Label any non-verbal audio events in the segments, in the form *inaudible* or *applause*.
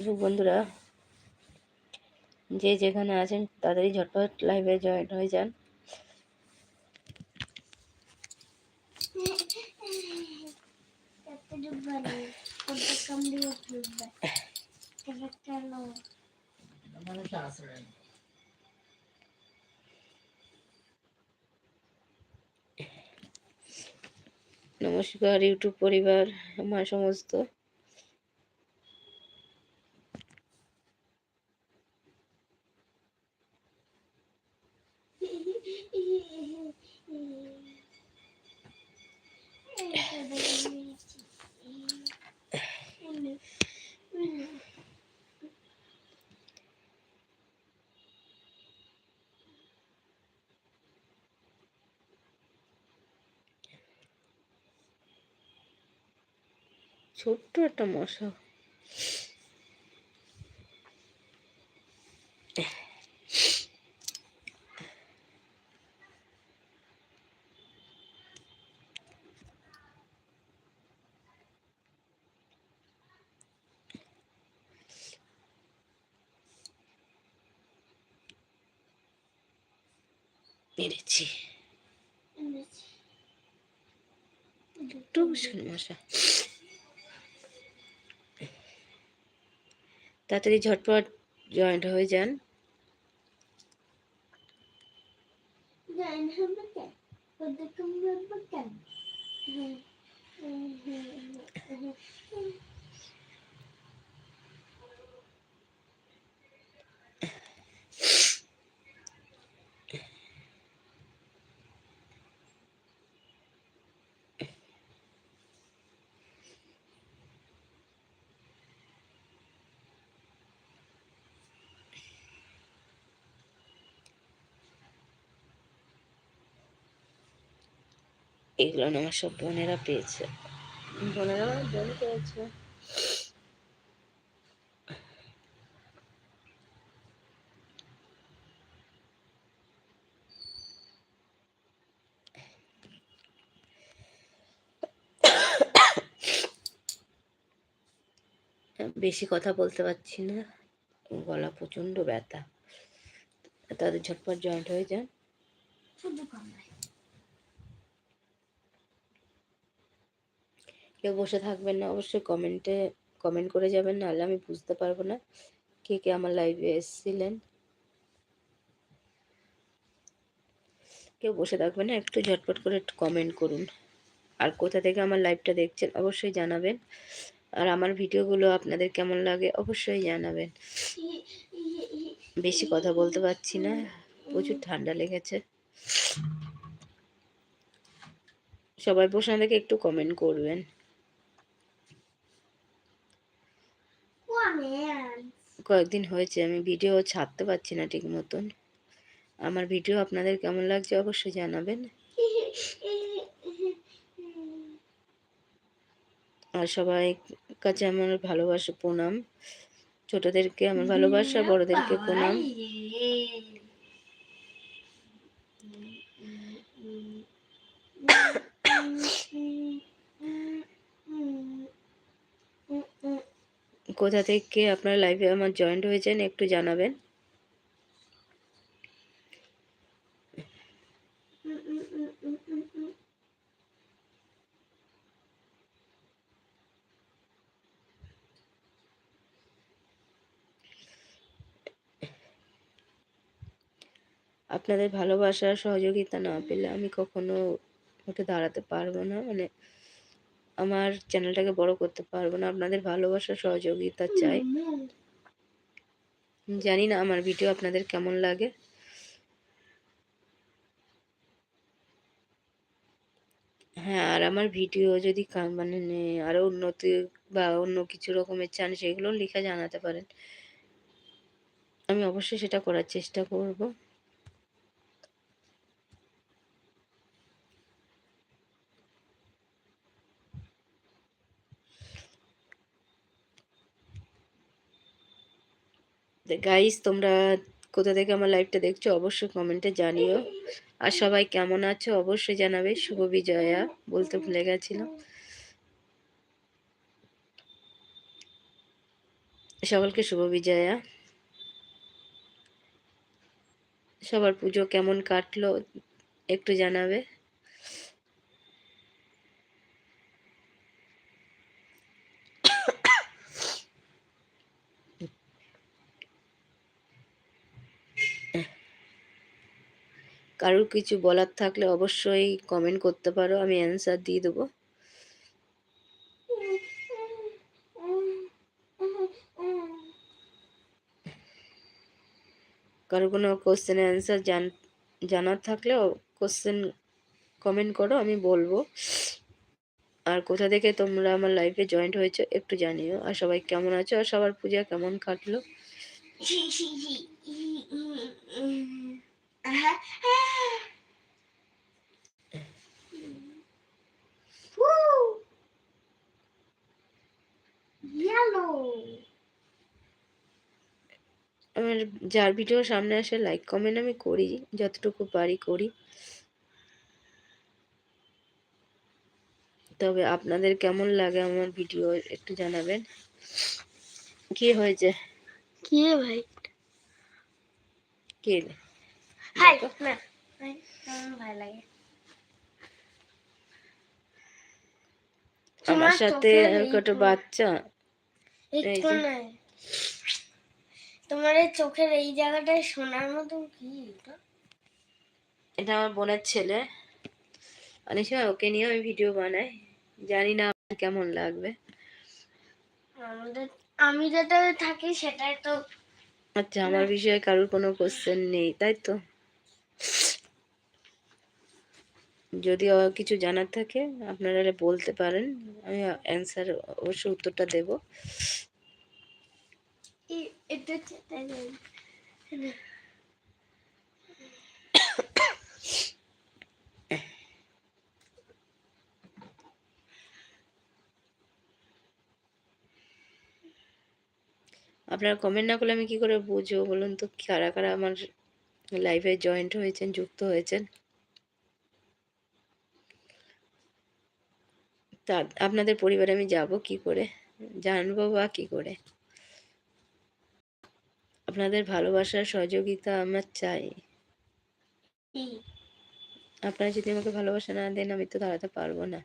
বন্ধুরা যে যেখানে আছেন, তাদেরই ঝটপট লাইভে জয়েন হয়ে যান। নমস্কার, ইউটিউব পরিবার, আমার সমস্ত। ছোট্ট একটা মশা পেরেছি। তাড়াতাড়ি ঝটপট জয়েন্ট হয়ে যান। জয়েন্ট এগুলো আমার সব বোনেরা পেয়েছে। বোনেরা বোন পেয়েছে বেশি কথা বলতে পারছি না। গলা প্রচণ্ড ব্যথা। তাদের ঝটপট জয়েন্ট হয়ে যান। শুধু কামড়ায় কেউ বসে থাকবেন না, অবশ্যই কমেন্টে কমেন্ট করে যাবেন, নাহলে আমি বুঝতে পারব না কে কে আমার লাইভে এসেছিলেন। কেউ বসে থাকবেন না, একটু ঝটপট করে কমেন্ট করুন। আর কোথা থেকে আমার লাইভটা দেখছেন, অবশ্যই জানাবেন। আর আমার ভিডিওগুলো আপনাদের কেমন লাগে, অবশ্যই জানাবেন। বেশি কথা বলতে পারছি না, প্রচুর ঠান্ডা লেগেছে। সবাই বসে থেকে একটু কমেন্ট করবেন। কয়েকদিন হয়েছে, আমি ভিডিও ছাড়তে পারছি না ঠিক মতন। আমার ভিডিও আপনাদের কেমন লাগছে অবশ্যই জানাবেন। আর সবাই কাছে আমার ভালোবাসা প্রণাম। ছোটদেরকে আমার ভালোবাসা, বড়দেরকে প্রণাম। কোথা থেকে আপনার লাইভে আমার জয়েন্ট হয়েছেন একটু জানাবেন? আপনাদের ভালোবাসার সহযোগিতা না পেলে আমি কখনো উঠে দাঁড়াতে পারব না। মানে আমার চ্যানেলটাকে বড় করতে পারব না। আপনাদের ভালোবাসা সহযোগিতা চাই। জানি না আমার ভিডিও আপনাদের কেমন লাগে। হ্যাঁ আর আমার ভিডিও যদি মানে আরও উন্নতি বা অন্য কিছু রকমের চান, সেগুলো লিখে জানাতে পারেন। আমি অবশ্যই সেটা করার চেষ্টা করব। গাইস তোমরা কোথা থেকে আমার লাইভটা দেখছ, অবশ্যই কমেন্টে জানিও। আর সবাই কেমন আছো, অবশ্যই জানাবে। শুভ বিজয়া বলতে ভুলে গেছিলাম। সকলকে শুভ বিজয়া। সবার পুজো কেমন কাটলো, একটু জানাবে। কারোর কিছু বলার থাকলে অবশ্যই কমেন্ট করতে পারো আমি অ্যান্সার দিয়ে দেবো কারও কোনো কোশ্চেনের অ্যান্সার জান জানার থাকলে কোশ্চেন কমেন্ট করো আমি বলব আর কোথা থেকে তোমরা আমার লাইফে জয়েন্ট হয়েছো একটু জানিও আর সবাই কেমন আছো আর সবার পূজা কেমন কাটলো. আমার যার ভিডিও সামনে আসে লাইক কমেন্ট আমি করি যতটুকু পারি করি। তবে আপনাদের কেমন লাগে আমার ভিডিও একটু জানাবেন। কি হয়েছে? কি ভাই? কে? হাই না আমার ভালো লাগে। আমার সাথে চোখের এই একটা তো- বাচ্চা তোমার এই চোখের এই জায়গাটায় সোনার মতন কি এটা? এটা আমার বোনের ছেলে। অনেক সময় ওকে নিয়ে আমি ভিডিও বানাই। জানি না কেমন লাগবে। আমাদের আমি যেটা থাকি সেটাই তো আচ্ছা আমার বিষয়ে কারোর কোনো কোশ্চেন নেই তাই তো? যদি কিছু জানার থাকে আপনারা বলতে পারেন। আমি অ্যান্সার অবশ্যই উত্তরটা দেব। আপনারা কমেন্ট না করলে আমি কি করে বুঝব বলুন তো? কারা কারা আমার লাইফে জয়েন্ট হয়েছেন যুক্ত হয়েছেন। তা আপনাদের পরিবারে আমি যাব কি করে? জানব বা কি করে? আপনাদের ভালোবাসার সহযোগিতা আমার চাই। আপনারা যদি আমাকে ভালোবাসা না দেন আমি তো দাঁড়াতে পারব না।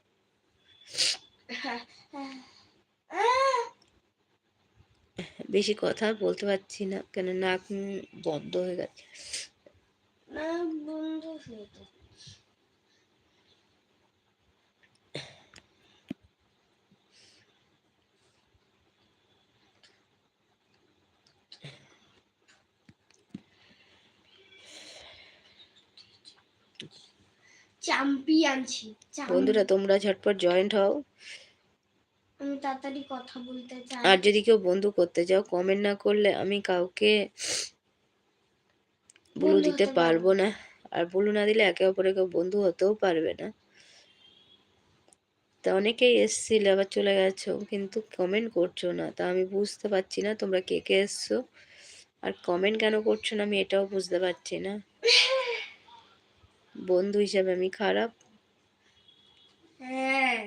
বেশি কথা বলতে পারছি না কেন নাক বন্ধ হয়ে গেছে। বন্ধু আনছি বন্ধুরা তোমরা ঝটপট জয়েন্ট হও। আমি তাড়াতাড়ি কথা বলতে চাই। আর যদি কেউ বন্ধু করতে চাও কমেন্ট না করলে আমি কাউকে বলু দিতে পারব না। আর বলু না দিলে একে অপরে কেউ বন্ধু হতেও পারবে না। তা অনেকেই এসছিল আবার চলে গেছো কিন্তু কমেন্ট করছ না। তা আমি বুঝতে পারছি না তোমরা কে কে এসছো। আর কমেন্ট কেন করছ না আমি এটাও বুঝতে পারছি না। বন্ধু হিসাবে আমি খারাপ। হ্যাঁ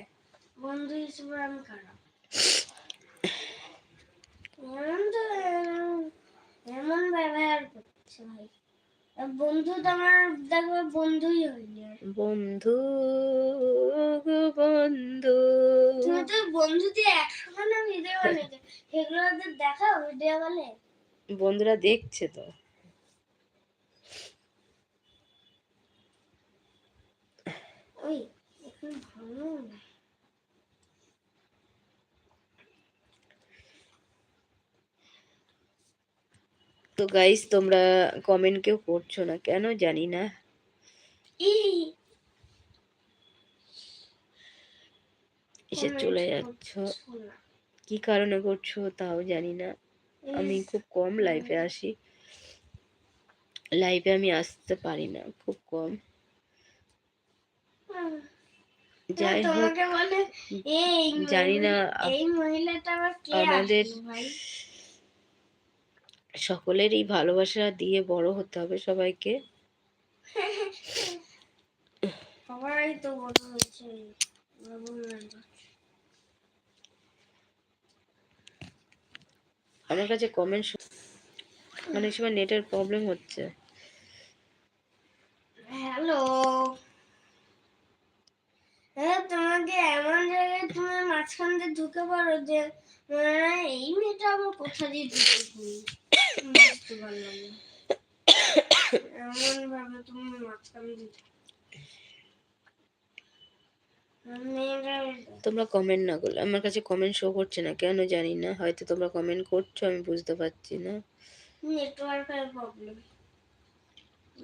বন্ধু হিসেবে আমি খারাপ। এমন ব্যবহার করছে ভাই। বন্ধু তো আমার দেখবে বন্ধুই হয়নি বন্ধু বন্ধু। তুমি তো বন্ধু দিয়ে একশো না ভিডিও বানিয়েছে সেগুলো ওদের দেখাও ভিডিও বলে বন্ধুরা দেখছে তো। ওই এখন ভালো না। তো গাইস তোমরা কমেন্ট কেউ করছ না? কেন জানি না। এসে চলে যাচ্ছ। কি কারণে করছ তাও জানি না। আমি খুব কম লাইফে আসি। লাইফে আমি আসতে পারি না খুব কম। যাই হোক জানি না আমাদের সকলেরই ভালোবাসা দিয়ে বড় হতে হবে সবাইকে। সবাই তো বড় হয়েছে আমার কাছে কমেন্ট অনেক সময় নেটের প্রবলেম হচ্ছে। হ্যালো হ্যাঁ তোমাকে এমন জায়গায় তুমি মাঝখান দিয়ে ঢুকে পড়ো যে মনে হয় এই মেয়েটা আবার কোথা দিয়ে ঢুকেছি বুঝতে পারলাম এমন ভাবে তুমি মাঝখান দিয়ে তোমরা কমেন্ট না করলে। আমার কাছে কমেন্ট শো করছে না কেন জানি না। হয়তো তোমরা কমেন্ট করছ আমি বুঝতে পারছি না। নেটওয়ার্কের প্রবলেম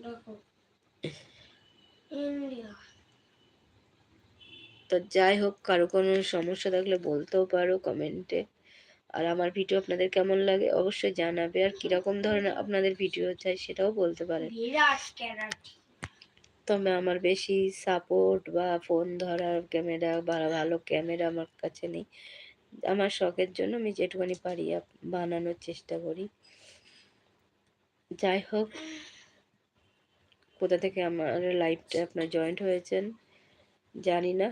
দেখো। ইন্ডিয়া। তো যাই হোক কারও কোনো সমস্যা থাকলে বলতেও পারো কমেন্টে আর আমার ভিডিও আপনাদের কেমন লাগে অবশ্যই জানাবে। আর কীরকম ধরনের আপনাদের ভিডিও চাই সেটাও বলতে পারেন। তবে আমার বেশি সাপোর্ট বা ফোন ধরার ক্যামেরা বা ভালো ক্যামেরা আমার কাছে নেই। আমার শখের জন্য আমি যেটুখানি পারি বানানোর চেষ্টা করি। যাই হোক কোথা থেকে আমার লাইভটা আপনার জয়েন্ট হয়েছেন? জানি না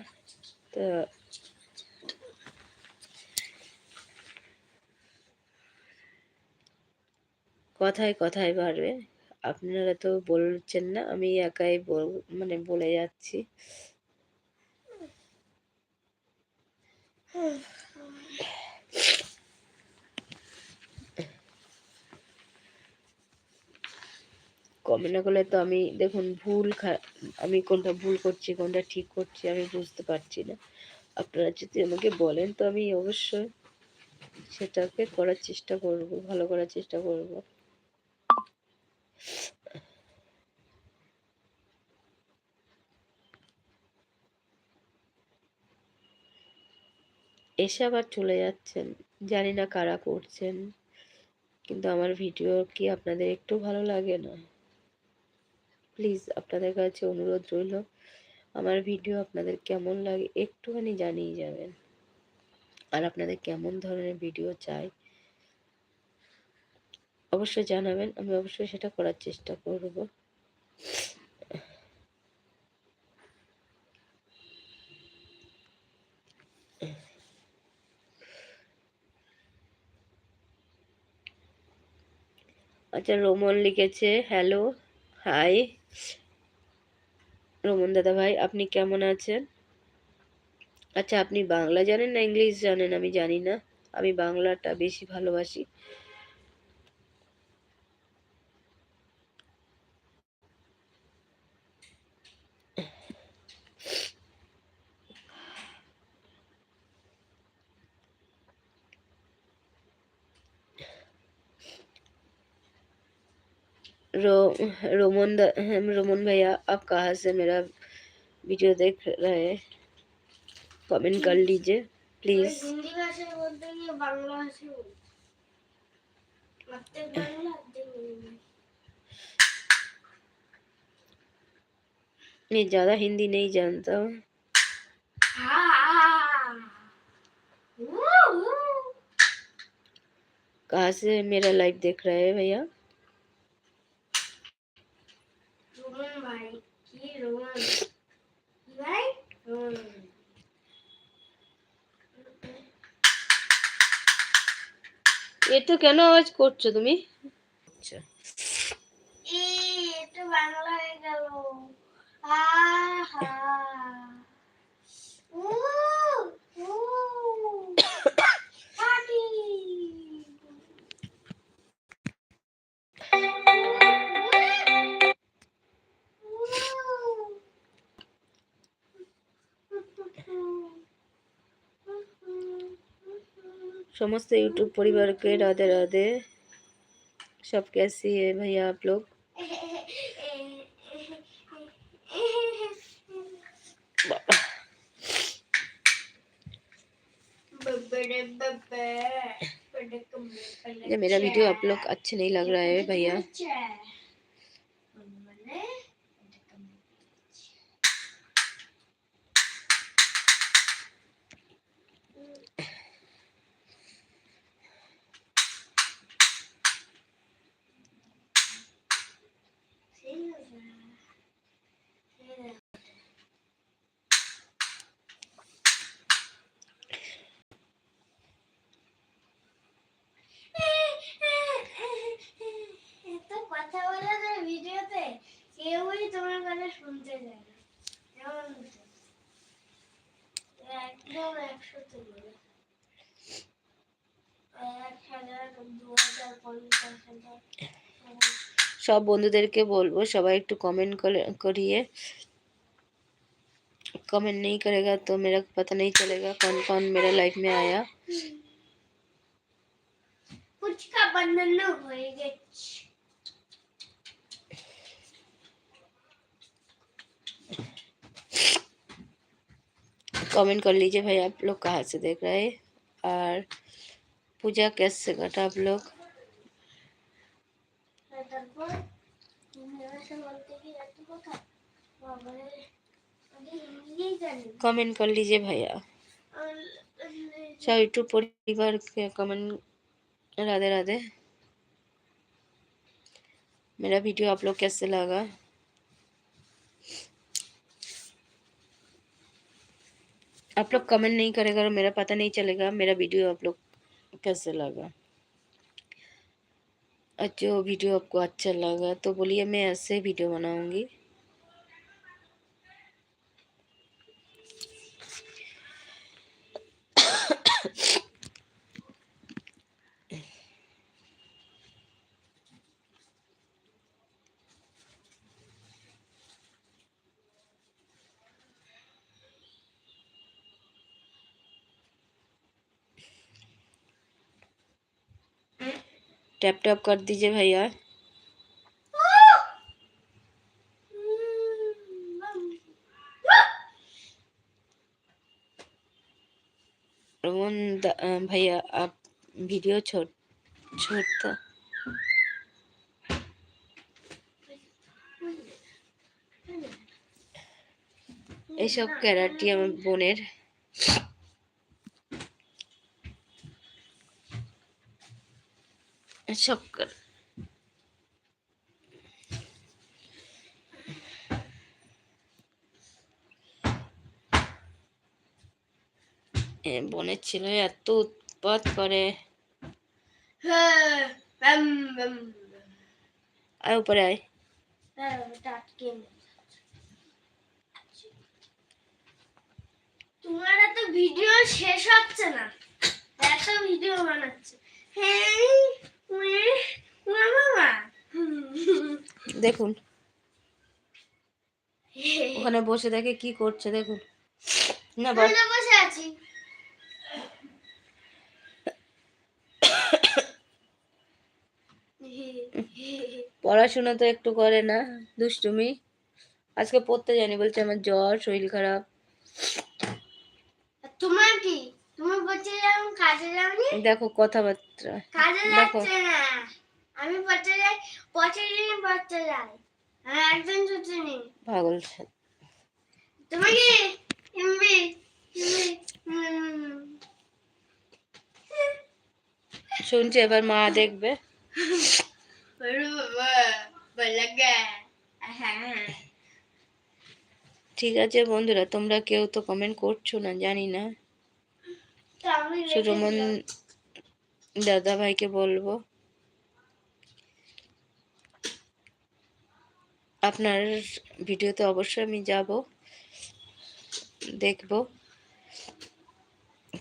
তো কথায় কথায় বাড়বে আপনারা তো বলছেন না আমি একাই মানে বলে যাচ্ছি কমেন্ট না করলে তো আমি, দেখুন, ভুল আমি কোনটা ভুল করছি, কোনটা ঠিক করছি, আমি বুঝতে পারছি না। আপনারা যদি আমাকে বলেন, তো আমি অবশ্যই সেটাকে করার চেষ্টা করব, ভালো করার চেষ্টা করব। এসে আবার চলে যাচ্ছেন, জানি না কারা করছেন, কিন্তু আমার ভিডিও কি আপনাদের একটু ভালো লাগে না? প্লিজ আপনাদের কাছে অনুরোধ রইল, আমার ভিডিও আপনাদের কেমন লাগে একটুখানি জানিয়ে যাবেন। আর আপনাদের কেমন ধরনের ভিডিও চাই, অবশ্যই জানাবেন, আমি অবশ্যই সেটা করার চেষ্টা করব। আচ্ছা রোমন লিখেছে, হ্যালো, হাই। রোমন দাদা ভাই, আপনি কেমন আছেন? আচ্ছা আপনি বাংলা জানেন না ইংলিশ জানেন আমি জানি না। আমি বাংলাটা বেশি ভালোবাসি। रो, रोमन रोमन भैया, आप कहाँ से मेरा वीडियो देख रहे हैं? कमेंट कर लीजिए, प्लीज़। मैं ज़्यादा हिंदी नहीं जानता हूँ। कहाँ से मेरा लाइव देख रहा है भैया? কি রোমন কি ভাই রোমন ভাই। এ তো কেন আওয়াজ করছ তুমি? আচ্ছা। এ এটা বাংলা হয়ে গেল। আহা। উ समस्त यूट्यूब परिवार के राधे राधे। सब कैसी है भैया आप लोग? ये मेरा वीडियो आप लोग अच्छे नहीं लग रहा है भैया। সব বন্ধুদেরকে বলবো সবাই একটু कमेंट करिए कमेंट नहीं करेगा तो मेरा पता नहीं चलेगा कौन कौन मेरा लाइफ में आया ফুচকা বানানো হয়ে গেছে कमेंट कर लीजिए भाई आप लोग कहाँ से देख रहे हैं और पूजा कैसे कटा आप लोग আর তারপর ইংরেজি বলতে কি এত কথা বাবারে আমি ইংরেজি জানি না। कमेंट कर लीजिए भैया আর सब यूट्यूब परिवार के कमेंट राधे राधे मेरा वीडियो आप लोग कैसे लगा आप लोग कमेंट नहीं करेगा तो मेरा पता नहीं चलेगा मेरा वीडियो आप लोग कैसे लगा और जो वीडियो आपको अच्छा लगा तो बोलिए मैं ऐसे वीडियो बनाऊँगी। टैप टैप कर दीजिए भैया रोमन दा- अ, भैया आप वीडियो छोड़ छोड़ता এইসব ক্যারাটি আমার বোনের সব বোনের ছেলে এত উৎপাত করে। আয় উপরে। তোমার এত ভিডিও শেষ হচ্ছে না। এত ভিডিও বানাচ্ছে। হ্যাঁ। দেখুন। *laughs* ওখানে বসে দেখে কি করছে দেখুন। না বাস আছি। পড়াশোনা তো একটু করে না দুষ্টুমি। আজকে পড়তে জানি বলছে আমার জ্বর শরীর খারাপ। তোমার কি? তুমি কাজে যাওনি? দেখো কথাবার্তা। কাজে দেখো। যাচ্ছে না। আমি পড়তে যাই পড়তে যাই। আর একদিন ছুটি নেই পাগল তোমাকে এমবি এমবি শুনছি এবার মা দেখবে। বলগা হ্যাঁ ঠিক আছে বন্ধুরা তোমরা কেউ তো কমেন্ট করছ না জানি না। সুরমন। দাদা ভাইকে বলব আপনার ভিডিওতে অবশ্যই আমি যাব দেখব।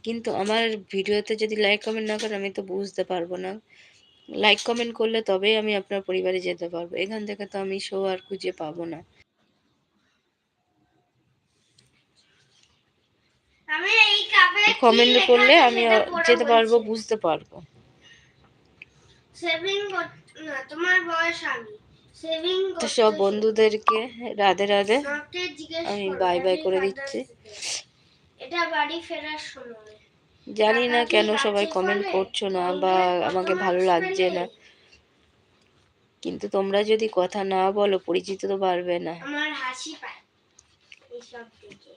কিন্তু আমার ভিডিওতে যদি লাইক কমেন্ট না করে আমি তো বুঝতে পারব না। লাইক কমেন্ট করলে তবেই আমি আপনার পরিবারে যেতে পারব। এখান থেকে তো আমি শো আর খুঁজে পাবো না। আমি এই কমেন্ট করলে আমি যেতে পারব বুঝতে পারব। তোমার বয়স আমি। তো সব বন্ধুদেরকে রাধে রাধে আমি বাই bye করে দিচ্ছি। এটা বাড়ি ফেরার সময়। জানি না কেন সবাই কমেন্ট করছ না বা আমাকে ভালো লাগছে না। কিন্তু তোমরা যদি কথা না বলো পরিচিত তো পারবে না। আমার হাসি পায়। এইসব দেখে।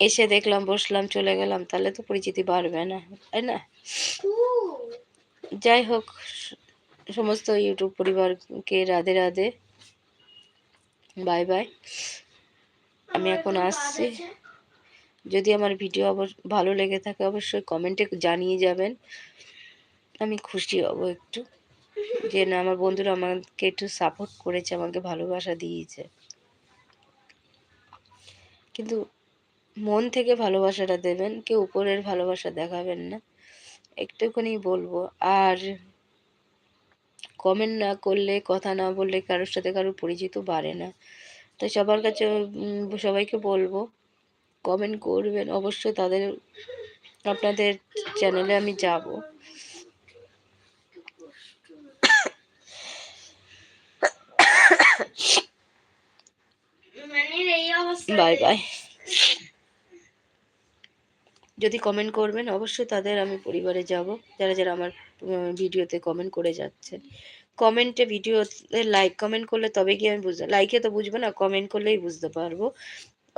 এসে দেখলাম, বসলাম, চলে গেলাম, তাহলে তো পরিচিতি বাড়বে না, তাই না? যাই হোক, সমস্ত ইউটিউব পরিবারকে রাধে রাধে, বাই বাই। আমি এখন আসছি। যদি আমার ভিডিও ভালো লেগে থাকে, অবশ্যই কমেন্টে জানিয়ে যাবেন। আমি খুশি হব একটু, যে না, আমার বন্ধুরা আমাকে একটু সাপোর্ট করেছে, আমাকে ভালোবাসা দিয়েছে। কিন্তু মন থেকে ভালোবাসাটা দেবেন কেউ উপরের ভালোবাসা দেখাবেন না। একটুখানি বলব আর কমেন্ট না করলে কথা না বললে কারোর সাথে কারোর পরিচিত বাড়ে না। তাই সবার কাছে সবাইকে বলব কমেন্ট করবেন। অবশ্যই তাদের আপনাদের চ্যানেলে আমি যাব। মানে বাই বাই যদি কমেন্ট করবেন, অবশ্যই তাদের আমি পরিবারে যাব। যারা যারা আমার ভিডিওতে কমেন্ট করে যাচ্ছেন। কমেন্টে ভিডিওতে লাইক কমেন্ট করলে তবে কি আমি বুঝতে লাইকে তো বুঝব না কমেন্ট করলেই বুঝতে পারব।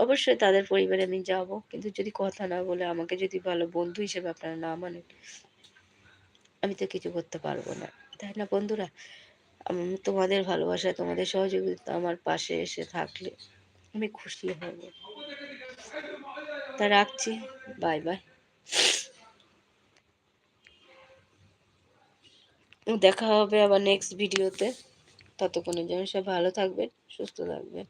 অবশ্যই তাদের পরিবারে আমি যাব। কিন্তু যদি কথা না বলে আমাকে যদি ভালো বন্ধু হিসেবে আপনারা না মানেন, আমি তো কিছু করতে পারব না। তাই না বন্ধুরা? তোমাদের ভালোবাসা তোমাদের সহযোগিতা আমার পাশে এসে থাকলে আমি খুশি হব। তা রাখছি। Bye bye. দেখা হবে আবার নেক্সট ভিডিওতে ততক্ষণের জন্য সব ভালো থাকবেন, সুস্থ থাকবেন।